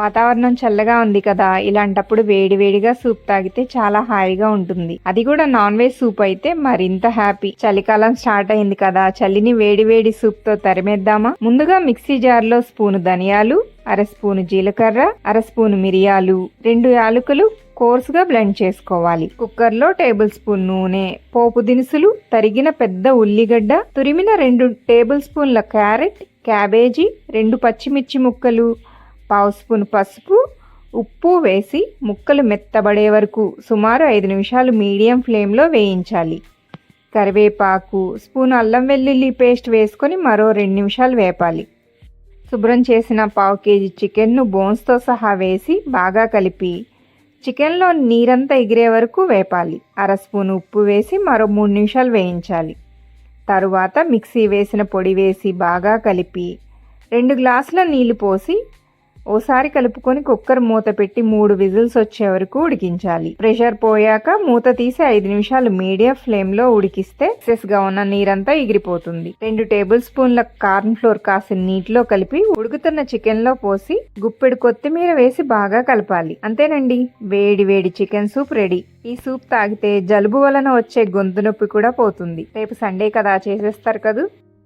వాతావరణం చల్లగా ఉంది కదా ఇలాంటప్పుడు వేడివేడిగా సూప్ తాగితే చాలా హాయిగా ఉంటుంది. అది కూడా నాన్ వెజ్ సూప్ అయితే మరింత హ్యాపీ. చలికాలం స్టార్ట్ అయింది కదా చలిని వేడివేడి సూప్తో తరిమేద్దామా? ముందుగా మిక్సీ జార్లో స్పూను ధనియాలు అర స్పూను జీలకర్ర అర స్పూను మిరియాలు రెండు యాలకులు కోర్సుగా బ్లెండ్ చేసుకోవాలి. కుక్కర్లో టేబుల్ స్పూన్ నూనె పోపు దినుసులు తరిగిన పెద్ద ఉల్లిగడ్డ తురిమిన రెండు టేబుల్ స్పూన్ల క్యారెట్ క్యాబేజీ రెండు పచ్చిమిర్చి ముక్కలు పావు స్పూన్ పసుపు ఉప్పు వేసి ముక్కలు మెత్తబడే వరకు సుమారు ఐదు నిమిషాలు మీడియం ఫ్లేమ్లో వేయించాలి. కరివేపాకు స్పూన్ అల్లం వెల్లుల్లి పేస్ట్ వేసుకొని మరో రెండు నిమిషాలు వేపాలి. శుభ్రం చేసిన పావు కేజీ చికెన్ను బోన్స్తో సహా వేసి బాగా కలిపి చికెన్లో నీరంతా ఎగిరే వరకు వేపాలి. అర స్పూన్ ఉప్పు వేసి మరో మూడు నిమిషాలు వేయించాలి. తరువాత మిక్సీ వేసిన పొడి వేసి బాగా కలిపి రెండు గ్లాసుల నీళ్ళు పోసి ఓసారి కలుపుకొని కుక్కర్ మూత పెట్టి మూడు విజిల్స్ వచ్చే వరకు ఉడికించాలి. ప్రెషర్ పోయాక మూత తీసి ఐదు నిమిషాలు మీడియం ఫ్లేమ్లో ఉడికిస్తే ఎక్సెస్గా ఉన్న నీరంతా ఎగిరిపోతుంది. రెండు టేబుల్ స్పూన్ల కార్న్ ఫ్లోర్ కాసిన నీటిలో కలిపి ఉడుకుతున్న చికెన్లో పోసి గుప్పెడు కొత్తిమీర వేసి బాగా కలపాలి. అంతేనండి. వేడి వేడి చికెన్ సూప్ రెడీ. ఈ సూప్ తాగితే జలుబు వలన వచ్చే గొంతు నొప్పి కూడా పోతుంది. రేపు సండే కదా చేసేస్తారు కదూ?